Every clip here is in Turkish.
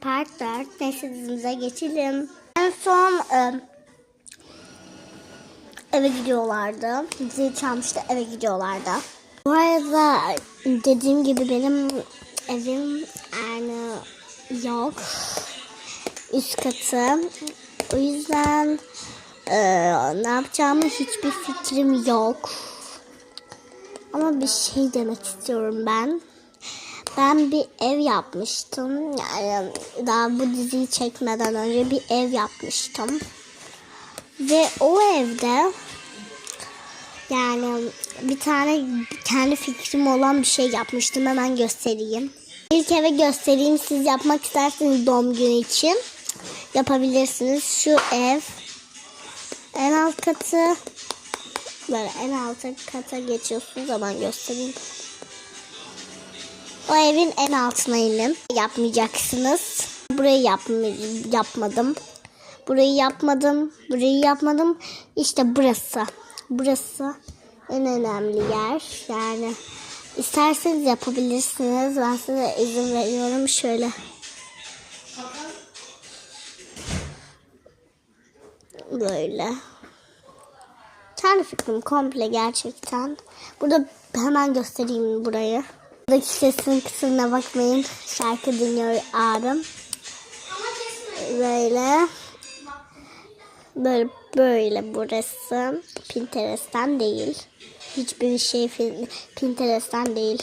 part 4. Neyse dizimize geçelim. En son e, eve gidiyorlardı. Zil çalmıştı eve gidiyorlardı. Bu arada dediğim gibi benim evim yani yok. Üst katı. O yüzden e, ne yapacağımı hiçbir fikrim yok. Ama bir şey demek istiyorum ben. Ben bir ev yapmıştım. Yani daha bu diziyi çekmeden önce bir ev yapmıştım. Ve o evde yani bir tane kendi fikrim olan bir şey yapmıştım. Hemen göstereyim. İlk eve göstereyim. Siz yapmak isterseniz doğum günü için yapabilirsiniz. Şu ev en alt katı böyle en alt kata geçiyorsunuz. Hemen göstereyim. O evin en altına inin. Yapmayacaksınız. Burayı yapm- yapmadım. Burayı yapmadım. Burayı yapmadım. İşte burası. Burası en önemli yer. Yani isterseniz yapabilirsiniz. Ben size izin veriyorum. Şöyle. Böyle. Kendi fikrim komple gerçekten. Burada hemen göstereyim burayı. Buradaki sesin kısmına bakmayın. Şarkı dinliyor abim. Böyle. Böyle böyle burası. Pinterest'ten değil. Hiçbir şey Pinterest'ten değil.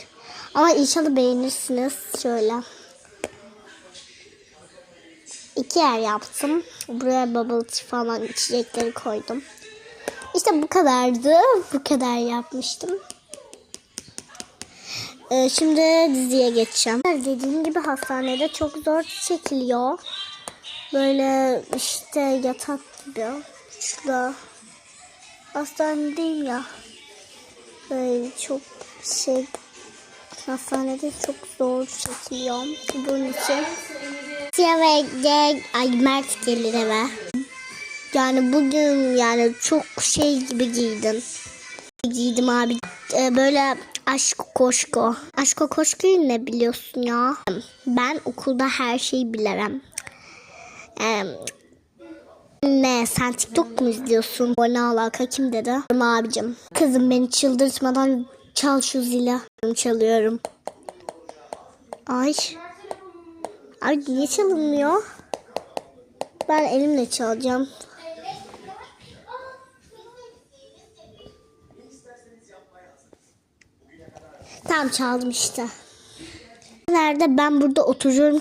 Ama inşallah beğenirsiniz. Şöyle. İki yer yaptım. Buraya bubble tea falan içecekleri koydum. İşte bu kadardı. Bu kadar yapmıştım. Ee, şimdi diziye geçeceğim. Dediğim gibi hastanede çok zor çekiliyor. Böyle işte yatak gibi. Şurada hastanedeyim ya. Böyle çok şey hastanede çok zor çekiliyor. Bunun için Siyah ve ay Mert gelir eve. Yani bugün yani çok şey gibi giydin. Giydim abi. Ee, böyle aşk koşku. Aşk koşkuyu ne biliyorsun ya? Ben okulda her şeyi bilirim. Ee, ne sen TikTok mu izliyorsun? Bu ne alaka kim dedi? Abicim. Kızım beni çıldırtmadan çal şu zili. Çalıyorum. Ay. Ay niye çalınmıyor? Ben elimle çalacağım. Tamam çaldım işte. Nerede ben burada oturuyorum.